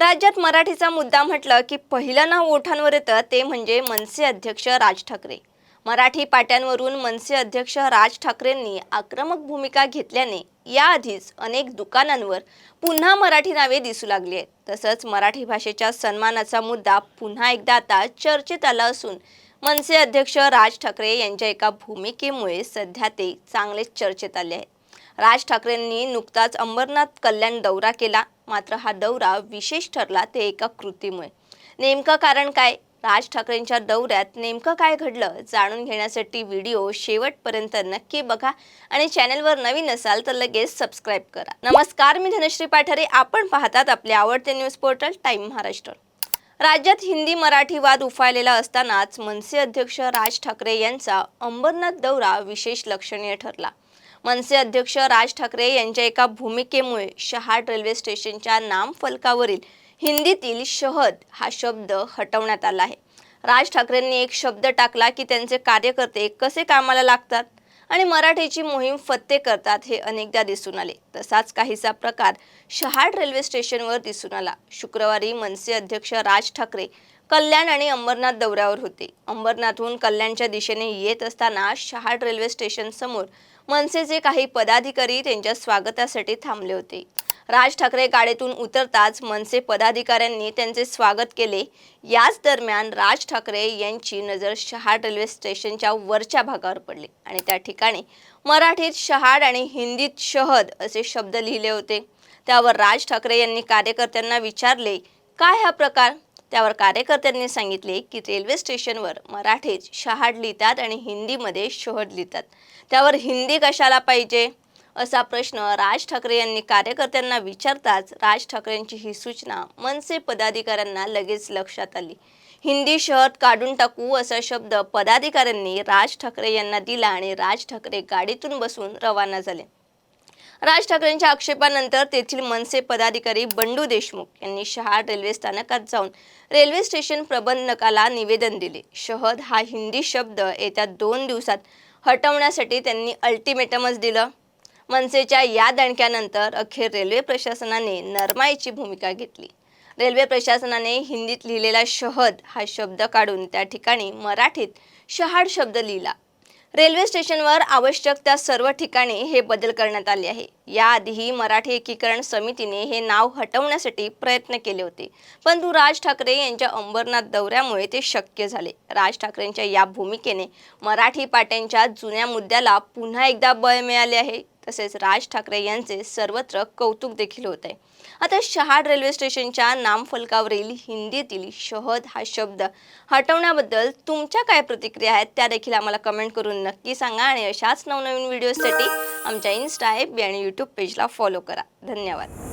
राज्यात मराठीचा मुद्दा म्हटलं की पहिलं नाव ओठांवर येतं ते म्हणजे मनसे अध्यक्ष राज ठाकरे. मराठी पाट्यांवरून मनसे अध्यक्ष राज ठाकरेंनी आक्रमक भूमिका घेतल्याने याआधीच अनेक दुकानांवर पुन्हा मराठी नावे दिसू लागली आहेत. तसंच मराठी भाषेच्या सन्मानाचा मुद्दा पुन्हा एकदा आता चर्चेत आला असून मनसे अध्यक्ष राज ठाकरे यांच्या एका भूमिकेमुळे सध्या ते चांगलेच चर्चेत आले आहेत. राज ठाकरेंनी नुकताच अंबरनाथ कल्याण दौरा केला. मात्र हा दौरा विशेष ठरला ते एका कृतीमुळे. नेमकं कारण काय? राज ठाकरेंच्या दौऱ्यात नेमकं काय घडलं जाणून घेण्यासाठी व्हिडिओ शेवटपर्यंत नक्की बघा आणि चॅनलवर नवीन असाल तर लगेच सबस्क्राईब करा. नमस्कार मी धनश्री पाठारे. आपण पाहतात आपले आवडते न्यूज पोर्टल टाइम महाराष्ट्र. राज्यात हिंदी मराठी वाद उफाळलेला असतानाच मनसे अध्यक्ष राज ठाकरे यांचा अंबरनाथ दौरा विशेष लक्षणीय ठरला. मनसे अध्यक्ष राज ठाकरे यांच्या एका भूमिकेमुळे शहाड रेल्वे स्टेशनच्या नामफलकावरील हिंदीतील शहद हा शब्द हटवण्यात आला आहे. राज ठाकरेंनी एक शब्द टाकला की त्यांचे कार्यकर्ते कसे कामाला लागतात? आणि मराठीची मोहीम फत्ते करतात हे अनेकदा दिसून आले. तसाच काहीसा प्रकार शहाड रेल्वे स्टेशनवर दिसून आला. शुक्रवारी मनसे अध्यक्ष राज ठाकरे कल्याण आणि अंबरनाथ दौऱ्यावर होते. अंबरनाथहून कल्याणच्या दिशेने येत असताना शहाड रेल्वे स्टेशन समोर मनसेचे काही पदाधिकारी त्यांच्या स्वागतासाठी थांबले होते. राज ठाकरे गाडीतून उतरताच मनसे पदाधिकाऱ्यांनी त्यांचे स्वागत केले. याच दरम्यान राज ठाकरे यांची नजर शहाड रेल्वे स्टेशनच्या वरच्या भागावर पडली आणि त्या ठिकाणी मराठीत शहाड आणि हिंदीत शहद असे शब्द लिहिले होते. त्यावर राज ठाकरे यांनी कार्यकर्त्यांना विचारले काय हा प्रकार? त्यावर कार्यकर्त्यांनी सांगितले की रेल्वे स्टेशनवर मराठीत शहाड लिहितात आणि हिंदीमध्ये शहद लिहितात. त्यावर हिंदी कशाला पाहिजे? असा प्रश्न राज ठाकरे यांनी कार्यकर्त्यांना विचारताच राज ठाकरेंची ही सूचना मनसे पदाधिकाऱ्यांना लगेच लक्षात आली. हिंदी शहद काढून टाकू असा शब्द पदाधिकाऱ्यांनी राज ठाकरे यांना दिला आणि राज ठाकरे गाडीतून बसून रवाना झाले. राज ठाकरेंच्या आक्षेपानंतर तेथील मनसे पदाधिकारी बंडू देशमुख यांनी शहाड रेल्वे स्थानकात जाऊन रेल्वे स्टेशन प्रबंधकाला निवेदन दिले. शहद हा हिंदी शब्द येत्या दोन दिवसात हटवण्यासाठी त्यांनी अल्टिमेटमच दिलं. मनसेच्या या दणक्यानंतर अखेर रेल्वे प्रशासनाने नरमाईची भूमिका घेतली. रेल्वे प्रशासनाने हिंदीत लिहिलेला शहद हा शब्द काढून त्या ठिकाणी मराठीत शहाड शब्द लिहिला. रेल्वे स्टेशनवर आवश्यक त्या सर्व ठिकाणी हे बदल करण्यात आले आहे. याआधीही मराठी एकीकरण समितीने हे नाव हटवण्यासाठी प्रयत्न केले होते. परंतु राज ठाकरे यांच्या अंबरनाथ दौऱ्यामुळे ते शक्य झाले. राज ठाकरेंच्या या भूमिकेने मराठी पाट्यांच्या जुन्या मुद्द्याला पुन्हा एकदा बळ मिळाले आहे. तसेच राज ठाकरे यांचे सर्वत्र कौतुक देखील होत आहे. आता शहाड रेल्वे स्टेशनच्या नामफलकावरील हिंदीतील शहद हा शब्द हटवण्याबद्दल तुमच्या काय प्रतिक्रिया आहेत त्या देखील आम्हाला कमेंट करून नक्की सांगा आणि अशाच नवनवीन व्हिडिओसाठी आमच्या इन्स्टा ॲप आणि यूट्यूब पेजला फॉलो करा. धन्यवाद.